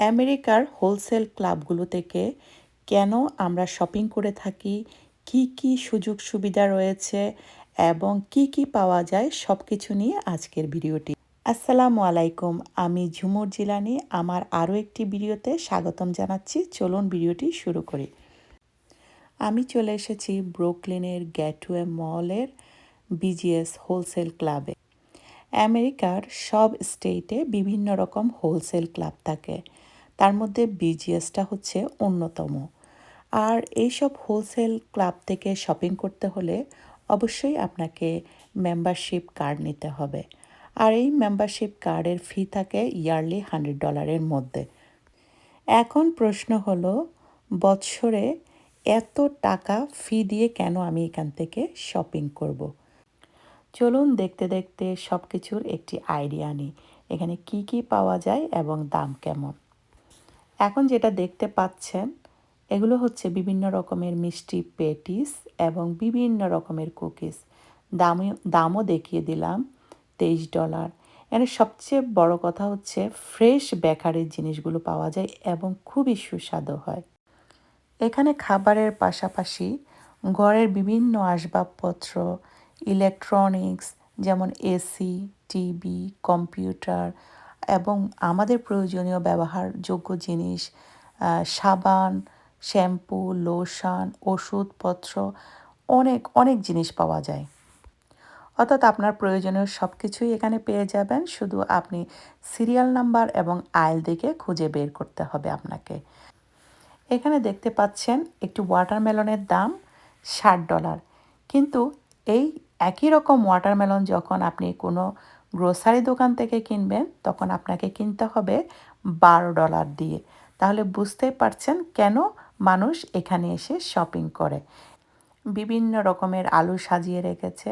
আমেরিকার হোলসেল ক্লাবগুলো থেকে কেন আমরা শপিং করে থাকি, কি কি সুযোগ সুবিধা রয়েছে এবং কি কি পাওয়া যায় সব কিছু নিয়ে আজকের ভিডিওটি। আসসালামু আলাইকুম, আমি ঝুমুর জিলানি, আমার আরও একটি ভিডিওতে স্বাগতম জানাচ্ছি। চলুন ভিডিওটি শুরু করি। আমি চলে এসেছি ব্রুকলিনের গ্যাটওয়ে মলের বিজিএস হোলসেল ক্লাবে। আমেরিকার সব স্টেটে বিভিন্ন রকম হোলসেল ক্লাব থাকে। তার মধ্যে বিজিএসটা হচ্ছে অন্যতম। আর এইসব হোলসেল ক্লাব থেকে শপিং করতে হলে অবশ্যই আপনাকে মেম্বারশিপ কার্ড নিতে হবে। আর এই মেম্বারশিপ কার্ডের ফি থাকে ইয়ারলি হান্ড্রেড ডলারের মধ্যে। এখন প্রশ্ন হলো বৎসরে এত টাকা ফি দিয়ে কেন আমি এখান থেকে শপিং করব। চলুন দেখতে দেখতে সব কিছুর একটি আইডিয়া নিই। এখানে কি কি পাওয়া যায় এবং দাম কেমন? এখন যেটা দেখতে পাচ্ছেন, এগুলো হচ্ছে বিভিন্ন রকমের মিষ্টি পেটিস এবং বিভিন্ন রকমের কুকিজ। দামই দামও দেখিয়ে দিলাম, তেইশ ডলার। এখানে সবচেয়ে বড় কথা হচ্ছে, ফ্রেশ বেকারির জিনিসগুলো পাওয়া যায় এবং খুবই সুস্বাদু হয়। এখানে খাবারের পাশাপাশি ঘরের বিভিন্ন আসবাবপত্র ইলেকট্রনিক্স যেমন এসি টিভি কম্পিউটার এবং আমাদের প্রয়োজনীয় ব্যবহারযোগ্য জিনিস সাবান, শ্যাম্পু, লোশন, ওষুধপত্র, অনেক অনেক জিনিস পাওয়া যায়। অর্থাৎ আপনার প্রয়োজনীয় সব কিছুই এখানে পেয়ে যাবেন, শুধু আপনি সিরিয়াল নাম্বার এবং আইল দেখে খুঁজে বের করতে হবে আপনাকে। এখানে দেখতে পাচ্ছেন একটি ওয়াটারমেলনের দাম ষাট ডলার কিন্তু এই একই রকম ওয়াটারমেলন যখন আপনি কোনো গ্রোসারি দোকান থেকে কিনবেন, তখন আপনাকে কিনতে হবে বারো ডলার দিয়ে। তাহলে বুঝতেই পারছেন কেন মানুষ এখানে এসে শপিং করে। বিভিন্ন রকমের আলু সাজিয়ে রেখেছে,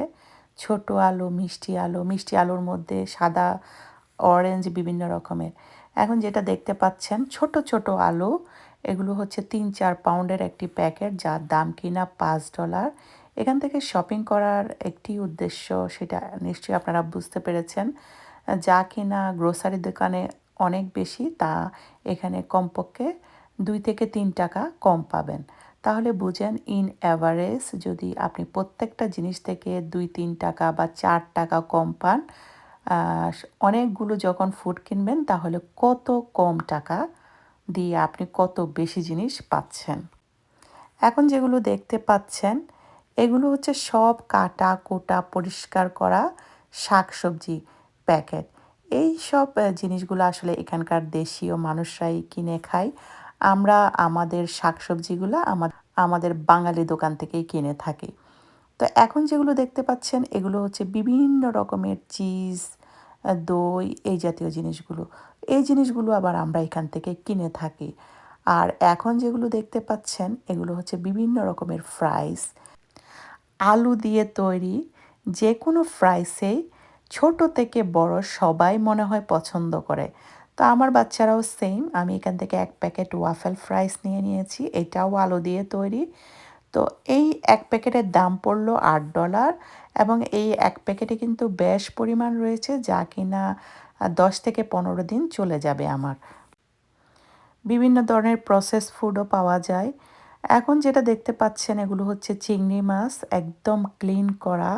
ছোট আলু, মিষ্টি আলু, মিষ্টি আলুর মধ্যে সাদা অরেঞ্জ বিভিন্ন রকমের। এখন যেটা দেখতে পাচ্ছেন, ছোট ছোট আলু, এগুলো হচ্ছে তিন চার পাউন্ডের একটি প্যাকেট যার দাম কিনা পাঁচ ডলার এখান থেকে শপিং করার একটি উদ্দেশ্য সেটা নিশ্চয়ই আপনারা বুঝতে পেরেছেন, যা কিনা গ্রোসারি দোকানে অনেক বেশি তা এখানে কমপক্ষে দুই থেকে তিন টাকা কম পাবেন। তাহলে বুঝেন ইন অ্যাভারেজ যদি আপনি প্রত্যেকটা জিনিস থেকে দুই, তিন টাকা বা চার টাকা কম পান অনেকগুলো যখন ফুড কিনবেন তাহলে কত কম টাকা দিয়ে আপনি কত বেশি জিনিস পাচ্ছেন। এখন যেগুলো দেখতে পাচ্ছেন এগুলো হচ্ছে সব কাটা, কোটা, পরিষ্কার করা শাকসবজি প্যাকেট। এই সব জিনিসগুলো আসলে এখানকার দেশীয় মানুষরাই কিনে খায়। আমরা আমাদের শাকসবজিগুলো আমাদের বাঙালি দোকান থেকেই কিনে থাকি। তো এখন যেগুলো দেখতে পাচ্ছেন, এগুলো হচ্ছে বিভিন্ন রকমের চিজ দই এই জাতীয় জিনিসগুলো। এই জিনিসগুলো আবার আমরা এখান থেকে কিনে থাকি। আর এখন যেগুলো দেখতে পাচ্ছেন, এগুলো হচ্ছে বিভিন্ন রকমের ফ্রাইস আলু দিয়ে তৈরি যে কোনো ফ্রাইসেই ছোট থেকে বড় সবাই মনে হয় পছন্দ করে। তো আমার বাচ্চারাও সেম আমি এখান থেকে এক প্যাকেট ওয়াফেল ফ্রাইস নিয়ে নিয়েছি, এটাও আলু দিয়ে তৈরি। তো এই এক প্যাকেটের দাম পড়ল আট ডলার এবং এই এক প্যাকেটে কিন্তু বেশ পরিমাণ রয়েছে, যা কিনা দশ থেকে পনেরো দিন চলে যাবে আমার। বিভিন্ন ধরনের প্রসেস ফুডও পাওয়া যায়। এখন যেটা দেখতে পাচ্ছেন এগুলো হচ্ছে চিংড়ি মাছ, একদম ক্লিন করা।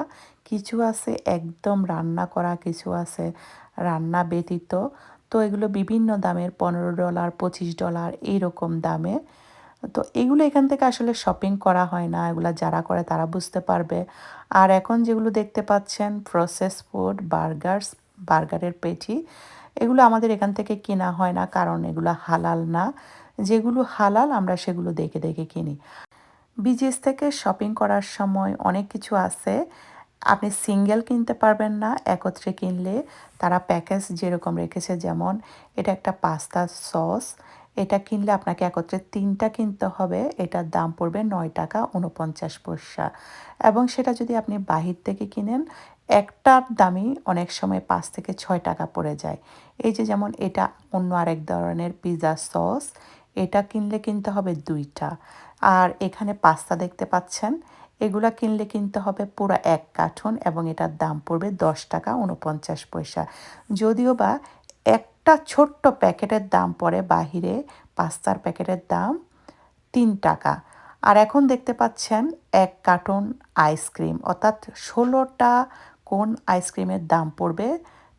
কিছু আছে একদম রান্না করা, কিছু আছে রান্না ব্যতীত। তো এগুলো বিভিন্ন দামের, পনেরো ডলার পঁচিশ ডলার এইরকম দামে। তো এগুলো এখান থেকে আসলে শপিং করা হয় না, এগুলো যারা করে তারা বুঝতে পারবে। আর এখন যেগুলো দেখতে পাচ্ছেন প্রসেস ফুড বার্গার্স বার্গারের পেটি, এগুলো আমাদের এখান থেকে কেনা হয় না, কারণ এগুলো হালাল না। যেগুলো হালাল আমরা সেগুলো দেখে দেখে কিনি। বিজেস থেকে শপিং করার সময় অনেক কিছু আছে। আপনি সিঙ্গেল কিনতে পারবেন না, একত্রে কিনলে তারা প্যাকেজ যেরকম রেখেছে যেমন, এটা একটা পাস্তা সস, এটা কিনলে আপনাকে একত্রে তিনটা কিনতে হবে, এটার দাম পড়বে নয় টাকা উনপঞ্চাশ পয়সা। এবং সেটা যদি আপনি বাহির থেকে কিনেন, একটার দামই অনেক সময় পাঁচ থেকে ছয় টাকা পড়ে যায়। এই যে যেমন এটা অন্য আরেক ধরনের পিৎজা সস এটা কিনলে কিনতে হবে দুইটা। আর এখানে পাস্তা দেখতে পাচ্ছেন, এগুলা কিনলে কিনতে হবে পুরো এক কার্টুন এবং এটার দাম পড়বে দশ টাকা উনপঞ্চাশ পয়সা। যদিও বা একটা ছোট্ট প্যাকেটের দাম পড়ে বাহিরে, পাস্তার প্যাকেটের দাম তিন টাকা। আর এখন দেখতে পাচ্ছেন এক কার্টন আইসক্রিম, অর্থাৎ ষোলোটা কোন আইসক্রিমের দাম পড়বে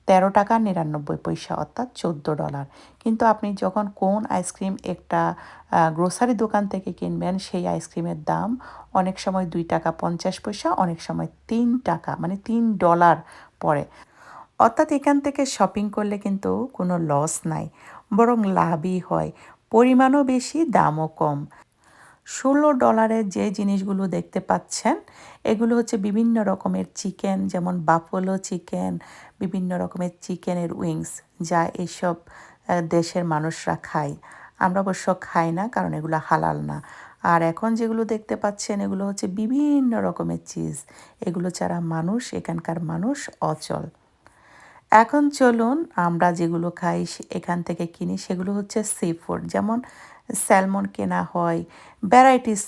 তেরো টাকা নিরানব্বই পয়সা, অর্থাৎ চোদ্দ ডলার। কিন্তু আপনি যখন কোন আইসক্রিম একটা গ্রোসারি দোকান থেকে কিনবেন, সেই আইসক্রিমের দাম অনেক সময় দুই টাকা পঞ্চাশ পয়সা, অনেক সময় তিন টাকা মানে তিন ডলার পড়ে। অর্থাৎ এখান থেকে শপিং করলে কিন্তু কোনো লস নাই, বরং লাভই হয়। পরিমাণও বেশি, দামও কম। ষোলো ডলারের যে জিনিসগুলো দেখতে পাচ্ছেন, এগুলো হচ্ছে বিভিন্ন রকমের চিকেন যেমন বাফলো চিকেন বিভিন্ন রকমের চিকেনের উইংস যা এইসব দেশের মানুষরা খায়। আমরা অবশ্য খাই না, কারণ এগুলো হালাল না। আর এখন যেগুলো দেখতে পাচ্ছেন, এগুলো হচ্ছে বিভিন্ন রকমের চিজ এগুলো ছাড়া মানুষ, এখানকার মানুষ অচল। এখন চলুন আমরা যেগুলো খাই, এখান থেকে কিনি, সেগুলো হচ্ছে সি ফুড যেমন স্যালমন কেনা হয়, ভ্যারাইটিস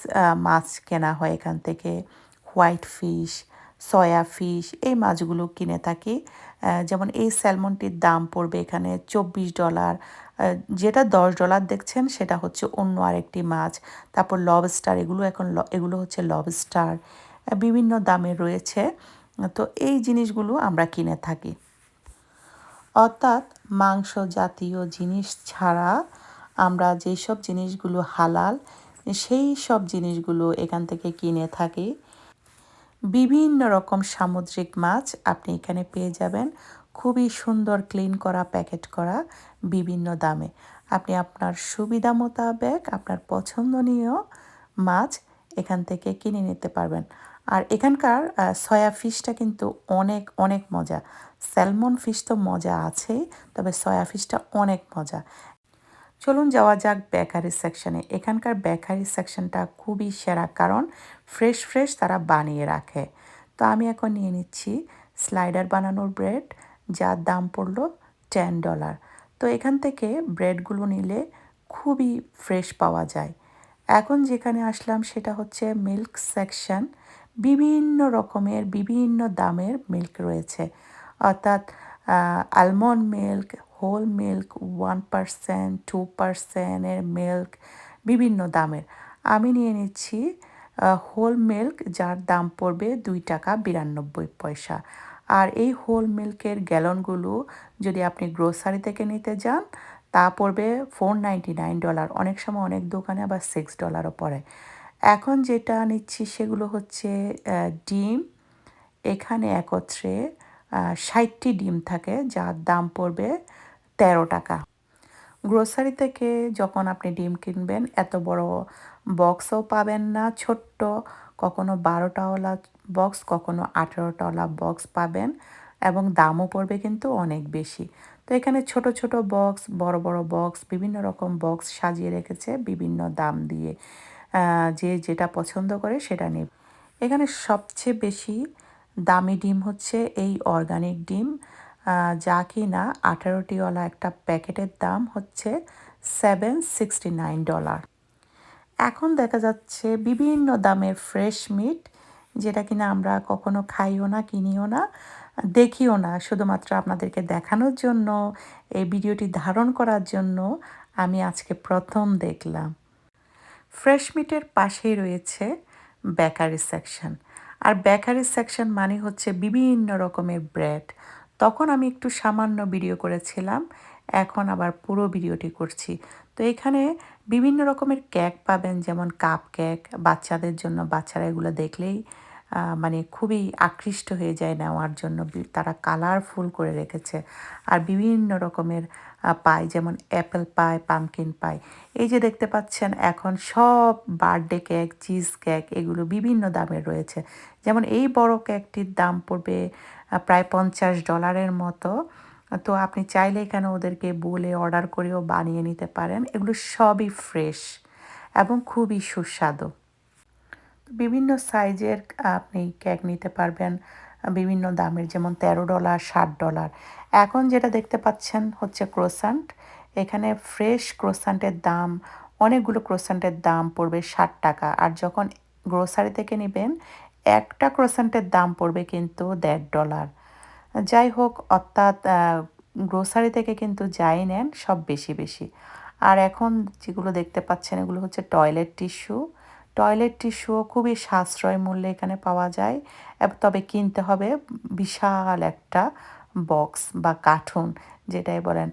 মাছ কেনা হয় এখান থেকে, হোয়াইট ফিশ, সয়া ফিশ, এই মাছগুলো কিনে থাকি। যেমন এই স্যালমনটির দাম পড়বে এখানে চব্বিশ ডলার। যেটা দশ ডলার দেখছেন সেটা হচ্ছে অন্য আরেকটি মাছ। তারপর লবস্টার এগুলো এখন এগুলো হচ্ছে লবস্টার বিভিন্ন দামে রয়েছে। তো এই জিনিসগুলো আমরা কিনে থাকি। অর্থাৎ মাংস জাতীয় জিনিস ছাড়া আমরা যেসব জিনিসগুলো হালাল, সেই সব জিনিসগুলো এখান থেকে কিনে থাকি। বিভিন্ন রকম সামুদ্রিক মাছ আপনি এখানে পেয়ে যাবেন। খুবই সুন্দর ক্লিন করা প্যাকেট করা, বিভিন্ন দামে। আপনি আপনার সুবিধা মোতাবেক, আপনার পছন্দনীয় মাছ এখান থেকে কিনে নিতে পারবেন। আর এখানকার সয়া ফিশটা কিন্তু অনেক অনেক মজা। স্যালমন ফিশ তো মজা আছেই, তবে সয়া ফিশটা অনেক মজা। চলুন যাওয়া যাক বেকারি সেকশনে এখানকার বেকারি সেকশনটা খুবই সেরা কারণ ফ্রেশ ফ্রেশ তারা বানিয়ে রাখে। তো আমি এখন নিয়ে নিচ্ছি স্লাইডার বানানোর ব্রেড যার দাম পড়ল টেন ডলার তো এখান থেকে ব্রেডগুলো নিলে খুবই ফ্রেশ পাওয়া যায়। এখন যেখানে আসলাম সেটা হচ্ছে মিল্ক সেকশন বিভিন্ন রকমের, বিভিন্ন দামের মিল্ক রয়েছে। অর্থাৎ almond milk whole milk one percent two পারসেন্টের milk বিভিন্ন দামের। আমি নিয়ে নিচ্ছি হোল মিল্ক যার দাম পড়বে দুই টাকা বিরানব্বই পয়সা। আর এই হোল মিল্কের গ্যালনগুলো যদি আপনি গ্রোসারি থেকে নিতে যান, তা পড়বে ফোর নাইনটি নাইন ডলার অনেক সময় অনেক দোকানে আবার সিক্স ডলারও পড়ে। এখন যেটা নিচ্ছি সেগুলো হচ্ছে ডিম। এখানে একত্রে ষাটটি ডিম থাকে, যার দাম পড়বে তেরো টাকা। গ্রোসারি থেকে যখন আপনি ডিম কিনবেন, এত বড় বক্সও পাবেন না, ছোট্ট। কখনো বারোটাওয়ালা বক্স কখনো আঠেরোটাওয়ালা বক্স পাবেন এবং দামও পড়বে কিন্তু অনেক বেশি। তো এখানে ছোট ছোট বক্স বড় বড় বক্স বিভিন্ন রকম বক্স সাজিয়ে রেখেছে বিভিন্ন দাম দিয়ে। যে যেটা পছন্দ করে সেটা নেব। এখানে সবচেয়ে বেশি দামি ডিম হচ্ছে এই অর্গানিক ডিম। যা কি না আঠারোটিওয়ালা একটা প্যাকেটের দাম হচ্ছে সেভেন সিক্সটি নাইন ডলার এখন দেখা যাচ্ছে বিভিন্ন দামের ফ্রেশ মিট, যেটা কিনা আমরা কখনো খাইও না, কিনিও না, দেখিও না। শুধুমাত্র আপনাদেরকে দেখানোর জন্য, এই ভিডিওটি ধারণ করার জন্য আমি আজকে প্রথম দেখলাম। ফ্রেশ মিটের পাশেই রয়েছে বেকারি সেকশন। আর বেকারি সেকশন মানে হচ্ছে বিভিন্ন রকমের ব্রেড। তখন আমি একটু সামান্য ভিডিও করেছিলাম, এখন আবার পুরো ভিডিওটি করছি। তো এখানে বিভিন্ন রকমের কেক পাবেন, যেমন কাপ কেক বাচ্চাদের জন্য বাচ্চারা এগুলো দেখলেই মানে খুবই আকৃষ্ট হয়ে যায় নেওয়ার জন্য তারা কালারফুল করে রেখেছে। আর বিভিন্ন রকমের পাই যেমন অ্যাপেল পাই পামকিন পাই এই যে দেখতে পাচ্ছেন, এখন সব বার্থডে কেক চিজ কেক এগুলো বিভিন্ন দামের রয়েছে। যেমন এই বড় কেকটির দাম পড়বে প্রায় পঞ্চাশ ডলারের মতো। তো আপনি চাইলে এখানে ওদেরকে বলে অর্ডার করেও বানিয়ে নিতে পারেন। এগুলো সবই ফ্রেশ এবং খুবই সুস্বাদু। বিভিন্ন সাইজের আপনি কেক নিতে পারবেন, বিভিন্ন দামের, যেমন তেরো ডলার, ষাট ডলার। এখন যেটা দেখতে পাচ্ছেন হচ্ছে ক্রোসান্ট। এখানে ফ্রেশ ক্রোসান্টের দাম, অনেকগুলো ক্রোসান্টের দাম পড়বে ষাট টাকা। আর যখন গ্রোসারি থেকে নেবেন একটা ক্রোসান্টের দাম পড়বে কিন্তু দেড় ডলার যাই হোক, অর্থাৎ গ্রোসারি থেকে কিন্তু যাই নেন, সব বেশি বেশি। আর এখন যেগুলো দেখতে পাচ্ছেন, এগুলো হচ্ছে টয়লেট টিস্যু টয়লেট টিস্যুও খুবই সাশ্রয় মূল্যে এখানে পাওয়া যায়। তবে কিনতে হবে বিশাল একটা বক্স বা কার্টুন যেটাই বলেন।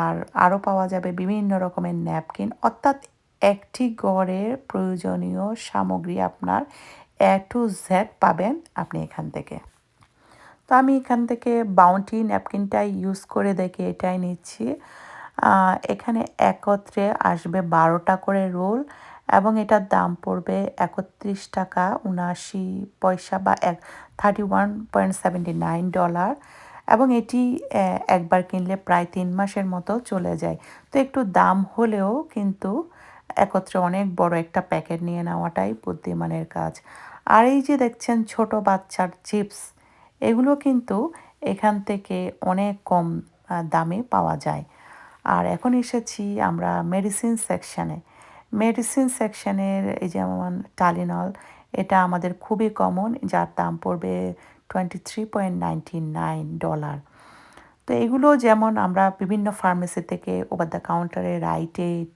আর আরও পাওয়া যাবে বিভিন্ন রকমের ন্যাপকিন অর্থাৎ একটি গড়ের প্রয়োজনীয় সামগ্রী আপনার এ টু জেড পাবেন আপনি এখান থেকে। তো আমি এখান থেকে বাউন্টি ন্যাপকিনটাই ইউজ করে দেখে এটাই নিচ্ছি। এখানে একত্রে আসবে বারোটা করে রোল এবং এটার দাম পড়বে একত্রিশ টাকা উনআশি পয়সা বা এক thirty one point seventy nine dollar এবং এটি একবার কিনলে প্রায় তিন মাসের মতো চলে যায়। তো একটু দাম হলেও কিন্তু একত্রে অনেক বড় একটা প্যাকেট নিয়ে নেওয়াটাই বুদ্ধিমানের কাজ। আর এই যে দেখছেন ছোট বাচ্চার চিপস, এগুলো কিন্তু এখান থেকে অনেক কম দামে পাওয়া যায়। আর এখন এসেছি আমরা মেডিসিন সেকশানে মেডিসিন সেকশানের এই যেমন টালিনল এটা আমাদের খুবই কমন যার দাম পড়বে twenty three point ninety nine dollar তো এগুলো যেমন আমরা বিভিন্ন ফার্মেসি থেকে ওভার দ্য কাউন্টারে রাইটেড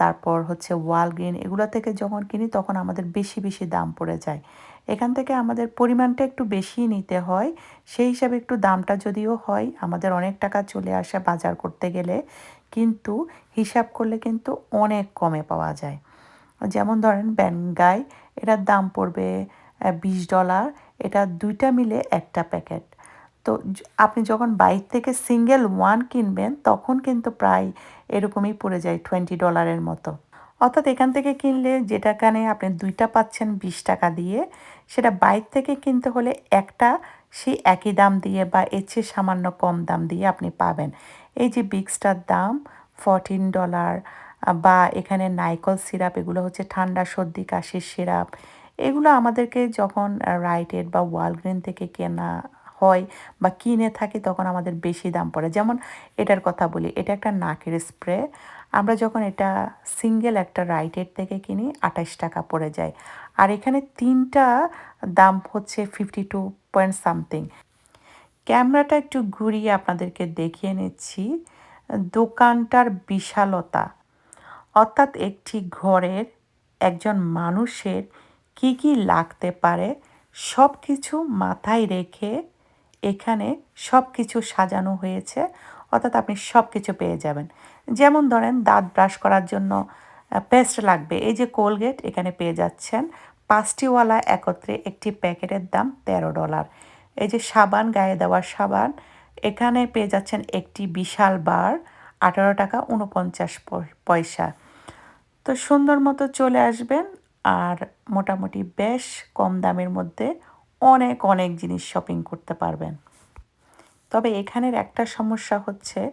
তারপর হচ্ছে ওয়াল গ্রিন এগুলো থেকে যখন কিনি তখন আমাদের বেশি বেশি দাম পড়ে যায়। এখান থেকে আমাদের পরিমাণটা একটু বেশি নিতে হয়। সেই হিসাবে একটু দামটা যদিও হয়, আমাদের অনেক টাকা চলে আসে বাজার করতে গেলে, কিন্তু হিসাব করলে কিন্তু অনেক কমে পাওয়া যায়। যেমন ধরেন ব্যানগাই এটার দাম পড়বে বিশ ডলার এটা দুইটা মিলে একটা প্যাকেট তো আপনি যখন বাইর থেকে সিঙ্গেল ওয়ান কিনবেন, তখন কিন্তু প্রায় এরকমই পড়ে যায় টোয়েন্টি ডলারের মতো। অর্থাৎ এখান থেকে কিনলে যেটা কানে আপনি দুইটা পাচ্ছেন বিশ টাকা দিয়ে, সেটা বাইর থেকে কিনতে হলে একটা সেই একই দাম দিয়ে বা এর চেয়ে সামান্য কম দাম দিয়ে আপনি পাবেন। এই যে বিগসটার দাম ফরটিন ডলার বা এখানে নাইকল সিরাপ, এগুলো হচ্ছে ঠান্ডা সর্দি, কাশির সিরাপ, এগুলো আমাদেরকে যখন রাইটেড বা ওয়ালগ্রিন থেকে কেনা হয় বা কিনে থাকি তখন আমাদের বেশি দাম পড়ে। যেমন এটার কথা বলি, এটা একটা নাকের স্প্রে আমরা যখন এটা সিঙ্গেল একটা রাইটের থেকে কিনি, আঠাশ টাকা পড়ে যায়। আর এখানে তিনটা দাম হচ্ছে ফিফটি টু পয়েন্ট সামথিং ক্যামেরাটা একটু ঘুরিয়ে আপনাদেরকে দেখিয়ে নিচ্ছি। দোকানটার বিশালতা। অর্থাৎ একটি ঘরের একজন মানুষের কি কি লাগতে পারে সব কিছু মাথায় রেখে এখানে সব কিছু সাজানো হয়েছে, অর্থাৎ আপনি সব কিছু পেয়ে যাবেন। যেমন ধরেন, দাঁত ব্রাশ করার জন্য পেস্ট লাগবে। এই যে কোলগেট, এখানে পেয়ে যাচ্ছেন। পাঁচটিওয়ালা একত্রে একটি প্যাকেটের দাম তেরো ডলার। এই যে সাবান, গায়ে দেওয়ার সাবান, এখানে পেয়ে যাচ্ছেন একটি বিশাল বার, আঠারো টাকা উনপঞ্চাশ পয়সা। তো সুন্দর মতো চলে আসবেন, আর মোটামুটি বেশ কম দামের মধ্যে অনেক অনেক জিনিস শপিং করতে পারবেন। তবে এখানের একটা সমস্যা হচ্ছে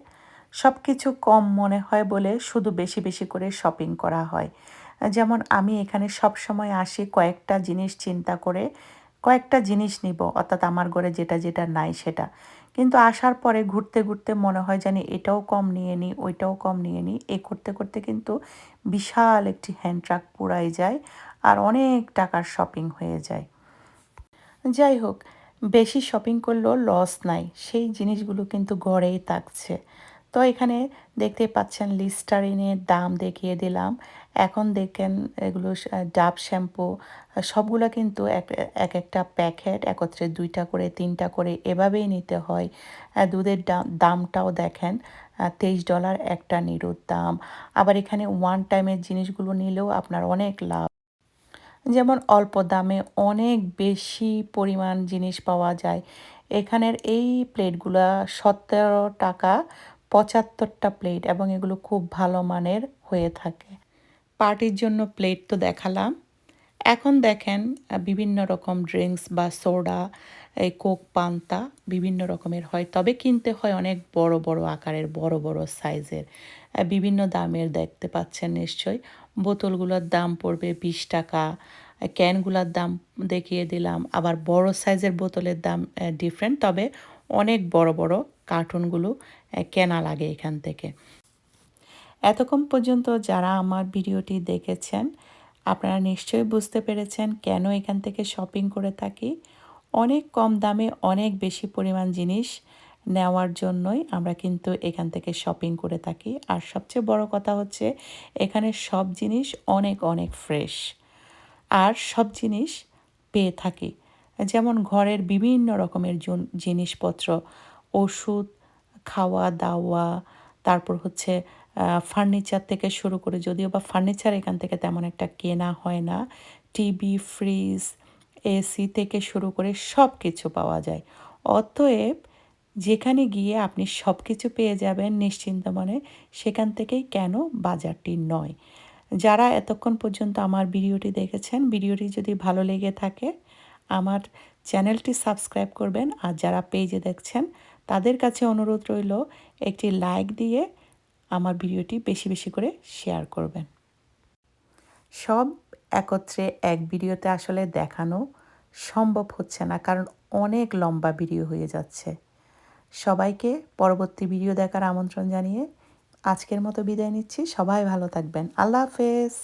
সব কিছু কম মনে হয় বলে শুধু বেশি বেশি করে শপিং করা হয়। যেমন আমি এখানে সব সময় আসি, কয়েকটা জিনিস চিন্তা করে কয়েকটা জিনিস নিব, অর্থাৎ আমার ঘরে যেটা যেটা নাই সেটা। কিন্তু আসার পরে ঘুরতে ঘুরতে মনে হয় জানি এটাও কম নিয়ে নিই, ওইটাও কম নিয়ে নিই। এ করতে করতে কিন্তু বিশাল একটি হ্যান্ড ট্রাক পুরাই যায় আর অনেক টাকার শপিং হয়ে যায়। যাই হোক বেশি শপিং করলেও লস নাই। সেই জিনিসগুলো কিন্তু ঘরেই থাকছে। তো এখানে দেখতে পাচ্ছেন লিস্টারিনের দাম দেখিয়ে দিলাম। এখন দেখেন এগুলো ডাব শ্যাম্পু সবগুলো কিন্তু এক এক একটা প্যাকেট একত্রে দুইটা করে, তিনটা করে এভাবেই নিতে হয়। দুধের দামটাও দেখেন তেইশ ডলার একটা নিরুর দাম। আবার এখানে ওয়ান টাইমের জিনিসগুলো নিলেও আপনার অনেক লাভ। যেমন অল্প দামে অনেক বেশি পরিমাণ জিনিস পাওয়া যায়। এখানের এই প্লেটগুলো সতেরো টাকা পঁচাত্তরটা প্লেট এবং এগুলো খুব ভালো মানের হয়ে থাকে। পার্টির জন্য প্লেট তো দেখালাম। এখন দেখেন বিভিন্ন রকম ড্রিঙ্কস বা সোডা, এই কোক পান্তা বিভিন্ন রকমের হয়। তবে কিনতে হয় অনেক বড় বড় আকারের, বড় বড় সাইজের। বিভিন্ন দামের দেখতে পাচ্ছেন নিশ্চয়ই। বোতলগুলোর দাম পড়বে বিশ টাকা, ক্যানগুলোর দাম দেখিয়ে দিলাম। আবার বড় সাইজের বোতলের দাম ডিফারেন্ট তবে অনেক বড় বড় কার্টুনগুলো কেনা লাগে এখান থেকে। এতক্ষণ পর্যন্ত যারা আমার ভিডিওটি দেখেছেন, আপনারা নিশ্চয়ই বুঝতে পেরেছেন কেন এখান থেকে শপিং করে থাকি। অনেক কম দামে অনেক বেশি পরিমাণ জিনিস নেওয়ার জন্যই আমরা কিন্তু এখান থেকে শপিং করে থাকি। আর সবচেয়ে বড় কথা হচ্ছে, এখানে সব জিনিস অনেক অনেক ফ্রেশ আর সব জিনিস পেয়ে থাকি। যেমন ঘরের বিভিন্ন রকমের জিনিসপত্র, ওষুধ, খাওয়া, দাওয়া, তারপর হচ্ছে ফার্নিচার থেকে শুরু করে যদিও বা ফার্নিচার এখান থেকে তেমন একটা কেনা হয় না টিভি ফ্রিজ এসি থেকে শুরু করে সব কিছু পাওয়া যায়। অতএব যেখানে গিয়ে আপনি সব কিছু পেয়ে যাবেন নিশ্চিন্ত মনে, সেখান থেকেই কেন বাজারটি নয়। যারা এতক্ষণ পর্যন্ত আমার ভিডিওটি দেখেছেন, ভিডিওটি যদি ভালো লেগে থাকে, আমার চ্যানেলটি সাবস্ক্রাইব করবেন। আর যারা পেজে দেখছেন, তাদের কাছে অনুরোধ রইল, একটি লাইক দিয়ে আমার ভিডিওটি বেশি বেশি করে শেয়ার করবেন। সব একত্রে এক ভিডিওতে আসলে দেখানো সম্ভব হচ্ছে না, কারণ অনেক লম্বা ভিডিও হয়ে যাচ্ছে। সবাইকে পরবর্তী ভিডিও দেখার আমন্ত্রণ জানিয়ে আজকের মতো বিদায় নিচ্ছি। সবাই ভালো থাকবেন। আল্লাহ হাফেজ।